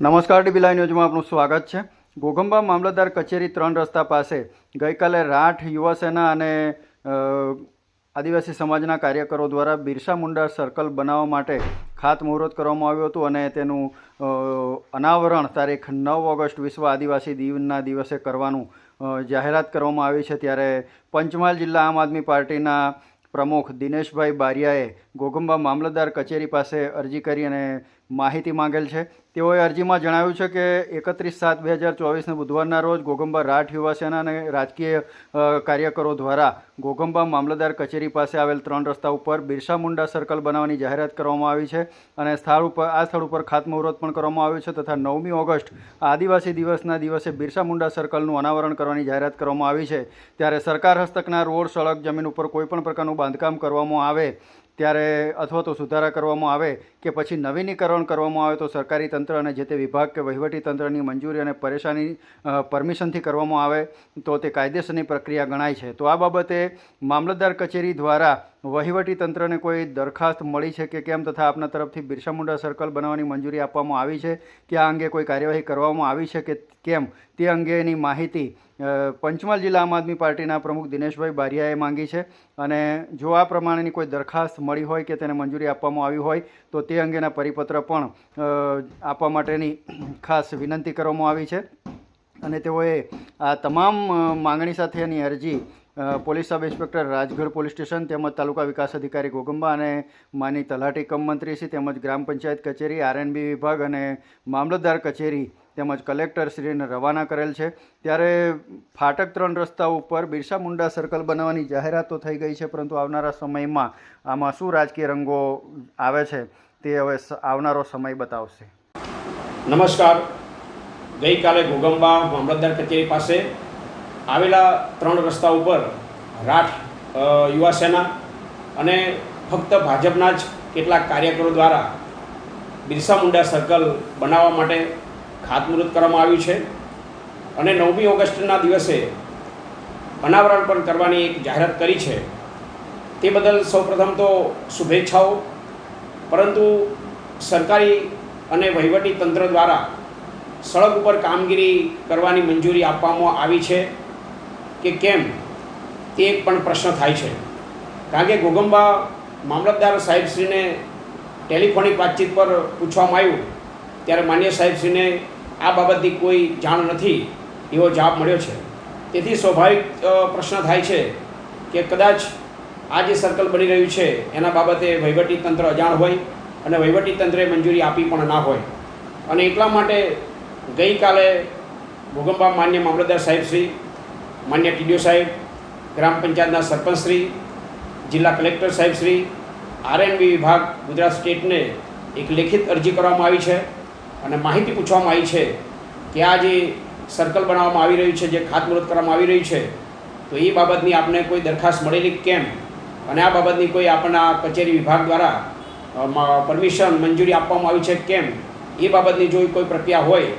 નમસ્કાર ડીબી ન્યૂઝમાં આપનું સ્વાગત છે. ઘોઘંબા મામલતદાર કચેરી ત્રણ રસ્તા પાસે ગઈકાલે રાઠ યુવા સેના અને આદિવાસી સમાજના કાર્યકરો દ્વારા બિરસા મુંડા સર્કલ બનાવવા માટે ખાતમુહૂર્ત કરવામાં આવ્યું હતું અને તેનું અનાવરણ તારીખ નવ ઓગસ્ટ વિશ્વ આદિવાસી દિવસના દિવસે કરવાનું જાહેરાત કરવામાં આવી છે. ત્યારે પંચમહાલ જિલ્લા આમ આદમી પાર્ટીના પ્રમુખ દિનેશભાઈ બારિયાએ ઘોઘંબા મામલતદાર કચેરી પાસે અરજી કરી અને માહિતી માંગેલ છે. તેઓએ અરજીમાં જણાવ્યું છે કે એકત્રીસ સાત બે હજાર ચોવીસને બુધવારના રોજ ઘોઘંબા રાઠ યુવા અને રાજકીય કાર્યકરો દ્વારા ઘોઘંબા મામલતદાર કચેરી પાસે આવેલ ત્રણ રસ્તા ઉપર બિરસા મુંડા સર્કલ બનાવવાની જાહેરાત કરવામાં આવી છે અને સ્થળ ઉપર, આ સ્થળ ઉપર ખાતમુહૂર્ત પણ કરવામાં આવ્યું છે તથા નવમી ઓગસ્ટ આદિવાસી દિવસના દિવસે બિરસા મુંડા સર્કલનું અનાવરણ કરવાની જાહેરાત કરવામાં આવી છે. ત્યારે સરકાર હસ્તકના રોડ સડક જમીન ઉપર કોઈપણ પ્રકારનું બાંધકામ કરવામાં આવે, ત્યારે અથવા તો સુધારા કરવામાં આવે કે પછી નવીનીકરણ કરવામાં આવે તો સરકારી તંત્ર અને જે તે વિભાગ કે વહીવટી તંત્રની મંજૂરી અને પરેશાની પરમિશનથી કરવામાં આવે તો તે કાયદેસરની પ્રક્રિયા ગણાય છે. તો આ બાબતે મામલતદાર કચેરી દ્વારા વહીવટી તંત્રને કોઈ દરખાસ્ત મળી છે કે કેમ તથા આપના તરફથી બિરસા મુંડા સર્કલ બનાવવાની મંજૂરી આપવામાં આવી છે? કે આ અંગે કોઈ કાર્યવાહી કરવામાં આવી છે કે કેમ? તે અંગેની માહિતી પંચમહાલ જિલ્લા આમ આદમી પાર્ટીના પ્રમુખ દિનેશભાઈ બારિયાએ માંગી છે. અને જો આ પ્રમાણેની કોઈ દરખાસ્ત મળી હોય કે તેને મંજૂરી આપવામાં આવી હોય તો તે અંગેના પરિપત્ર પણ આપવા માટેની ખાસ વિનંતી કરવામાં આવી છે. અને તેઓએ આ તમામ માંગણી માંગણી સાથેની અરજી police sub inspector Rajgadh police station તેમજ તાલુકા વિકાસ અધિકારી ઘોગંબા અને માની તલાટી કમ મંત્રીશ્રી તેમજ ગ્રામ પંચાયત કચેરી, આરએનબી વિભાગ અને મામલતદાર કચેરી તેમજ કલેક્ટરશ્રીને રવાના કરેલ છે. ત્યારે ફાટક ત્રણ રસ્તા ઉપર બિરસા મુંડા સર્કલ બનાવવાની જાહેરાત થઈ ગઈ છે, પરંતુ આવનારા સમયમાં આમાં શું રાજકીય રંગો આવે છે તે હવે આવનારો સમય બતાવશે. નમસ્કાર. ગઈકાલે ઘોગંબા મામલતદાર કચેરી પાસે આવેલા ત્રણ રસ્તા ઉપર રાઠ યુવા સેના અને ફક્ત ભાજપના જ કેટલાક કાર્યકરો દ્વારા બિરસા મુંડા સર્કલ બનાવવા માટે ખાતમુહૂર્ત કરવામાં આવ્યું છે. અને નવમી ઓગસ્ટના દિવસે અનાવરણ પણ કરવાની એક જાહેરાત કરી છે. તે બદલ સૌપ્રથમ તો શુભેચ્છાઓ. પરંતુ સરકારી અને વહીવટી તંત્ર દ્વારા સડક ઉપર કામગીરી કરવાની મંજૂરી આપવામાં આવી છે. કે કેમ? તે પણ પ્રશ્ન થાય છે. કારણ કે ગોગંબા મામલતદાર સાહેબશ્રીને ટેલિફોનિક વાતચીત પર પૂછવામાં આવ્યું, ત્યારે માન્ય સાહેબશ્રીને આ બાબતની કોઈ જાણ નથી એવો જવાબ મળ્યો છે. તેથી સ્વાભાવિક પ્રશ્ન થાય છે કે કદાચ આ જે સર્કલ બની રહ્યું છે, એના બાબતે વહીવટી તંત્ર અજાણ હોય અને વહીવટી તંત્રે મંજૂરી આપી પણ ના હોય. અને એટલા માટે ગઈકાલે ભૂગંબા માન્ય મામલતદાર સાહેબશ્રી માન્ય ટીડીઓ સાહેબ, ગ્રામ પંચાયતના સરપંચશ્રી જિલ્લા કલેક્ટર સાહેબશ્રી આરએનબી વિભાગ ગુજરાત સ્ટેટને એક લેખિત અરજી કરવામાં આવી છે અને માહિતી પૂછવામાં આવી છે કે આ જે સર્કલ બનાવવામાં આવી રહ્યું છે, જે ખાતમુહૂર્ત કરવામાં આવી રહ્યું છે, તો એ બાબતની આપને કોઈ દરખાસ્ત મળેલી કેમ? અને આ બાબતની કોઈ આપણા કચેરી વિભાગ દ્વારા પરમિશન, મંજૂરી આપવામાં આવી છે કેમ? એ બાબતની જો કોઈ પ્રક્રિયા હોય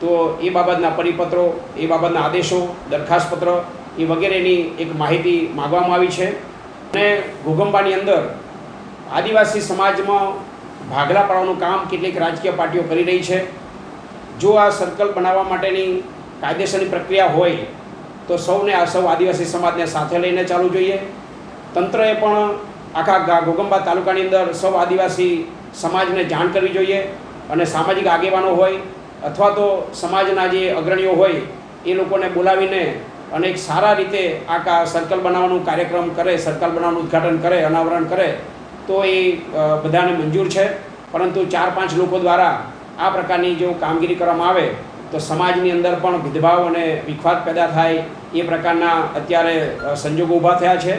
તો એ બાબતના પરિપત્રો, એ બાબતના આદેશો, દરખાસ્તપત્ર એ વગેરેની એક માહિતી માગવામાં આવી છે. અને ઘુગંબાની અંદર આદિવાસી સમાજમાં ભાગલા પાડવાનું કામ કેટલીક રાજકીય પાર્ટીઓ કરી રહી છે. જો આ સર્કલ બનાવવા માટેની કાયદેસરની પ્રક્રિયા હોય, તો સૌને આ સૌ આદિવાસી સમાજને સાથે લઈને ચાલવું જોઈએ. તંત્રએ પણ આખા ઘોગંબા તાલુકાની અંદર સૌ આદિવાસી સમાજને જાણ કરવી જોઈએ અને સામાજિક આગેવાનો હોય અથવા તો સમાજના જે અગ્રણીઓ હોય, એ લોકોને બોલાવીને અને એક સારા રીતે આ સર્કલ બનાવવાનું કાર્યક્રમ કરે, સર્કલ બનાવવાનું ઉદ્ઘાટન કરે, અનાવરણ કરે, તો એ બધાને મંજૂર છે. પરંતુ ચાર પાંચ લોકો દ્વારા આ પ્રકારની જો કામગીરી કરવામાં આવે, તો સમાજની અંદર પણ ભેદભાવ અને વિખવાદ પેદા થાય, એ પ્રકારના અત્યારે સંજોગો ઊભા થયા છે.